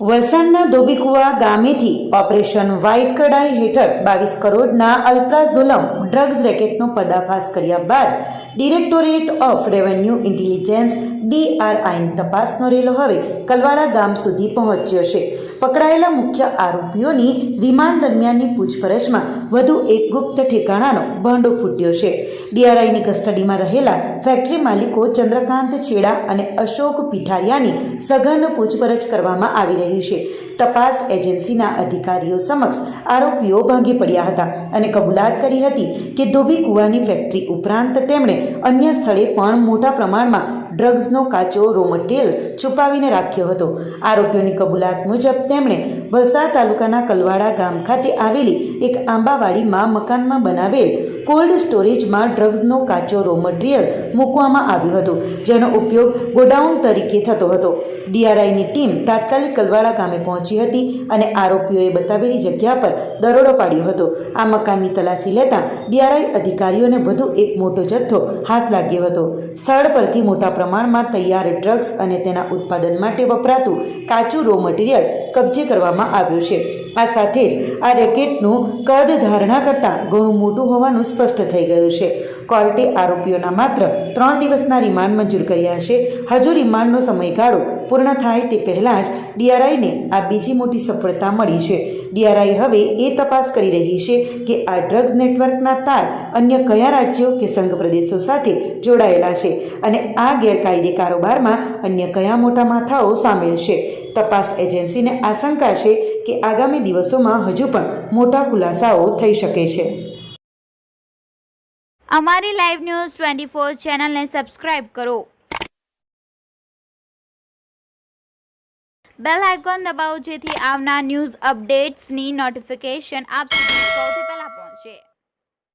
વલસાડના ધોબીકુવા ગામેથી operation white કડાઈ હેઠળ બાવીસ કરોડના અલ્પ્રાઝોલમ ડ્રગ્સ રેકેટનો પર્દાફાશ કર્યા બાદ ડિરેક્ટોરેટ ઓફ રેવન્યુ ઇન્ટેલિજન્સ ડીઆરઆઈની તપાસનો રેલો હવે કલવાડા ગામ સુધી પહોંચ્યો છે. પકડાયેલા મુખ્ય આરોપીઓની રિમાન્ડ દરમિયાનની પૂછપરછમાં વધુ એક ગુપ્ત ઠેકાણાનો ભાંડો ફૂટ્યો છે. ડીઆરઆઈની કસ્ટડીમાં રહેલા ફેક્ટરી માલિકો ચંદ્રકાંત છેડા અને અશોક પીઠારિયાની સઘન પૂછપરછ કરવામાં આવી રહી છે. તપાસ એજન્સીના અધિકારીઓ સમક્ષ આરોપીઓ ભાંગી પડ્યા હતા અને કબૂલાત કરી હતી કે ધોબી કુવાની ફેક્ટરી ઉપરાંત તેમણે અન્ય સ્થળે પણ મોટા પ્રમાણમાં ડ્રગ્સનો કાચો રો મટીરિયલ છુપાવીને રાખ્યો હતો. આરોપીઓની કબૂલાત મુજબ તેમણે વલસાડ તાલુકાના કલવાડા ગામ ખાતે આવેલી એક આંબાવાડીમાં મકાનમાં બનાવેલ કોલ્ડ સ્ટોરેજમાં ડ્રગ્સનો કાચો રો મટીરિયલ મૂકવામાં આવ્યો હતો, જેનો ઉપયોગ ગોડાઉન તરીકે થતો હતો. ડીઆરઆઈની ટીમ તાત્કાલિક કલવાડા ગામે પહોંચી હતી અને આરોપીઓએ બતાવેલી જગ્યા પર દરોડો પાડ્યો હતો. આ મકાનની તલાશી લેતા ડીઆરઆઈ અધિકારીઓને વધુ એક મોટો જથ્થો હાથ લાગ્યો હતો. સ્થળ પરથી મોટા પ્રમાણમાં તૈયાર ડ્રગ્સ અને તેના ઉત્પાદન માટે વપરાતું કાચું રો મટીરિયલ કબજે કરવામાં આવ્યું છે. આ સાથે જ આ રેકેટનું કદ ધારણા કરતાં ઘણું મોટું હોવાનું સ્પષ્ટ થઈ ગયું છે. કોર્ટે આરોપીઓના માત્ર ત્રણ દિવસના રિમાન્ડ મંજૂર કર્યા છે. હજુ રિમાન્ડનો સમયગાળો પૂર્ણ થાય તે પહેલાં જ ડીઆરઆઈને આ બીજી મોટી સફળતા મળી છે. ડીઆરઆઈ હવે એ તપાસ કરી રહી છે કે આ ડ્રગ્સ નેટવર્કના તાર અન્ય કયા રાજ્યો કે સંઘ પ્રદેશો સાથે જોડાયેલા છે અને આ ગેરકાયદે કારોબારમાં અન્ય કયા મોટા માથાઓ સામેલ છે. તપાસ એજન્સીને આશંકા છે કે આગામી દિવસોમાં હજુ પણ મોટા ખુલાસાઓ થઈ શકે છે. અમારી લાઈવ ન્યૂઝ ટ્વેન્ટી ફોર ચેનલને સબસ્ક્રાઇબ કરો. બેલ આઇકોન દબાવો જેથી આવનાર ન્યૂઝ અપડેટ્સની નોટિફિકેશન આપ સુધી સૌથી પહેલા પહોંચે.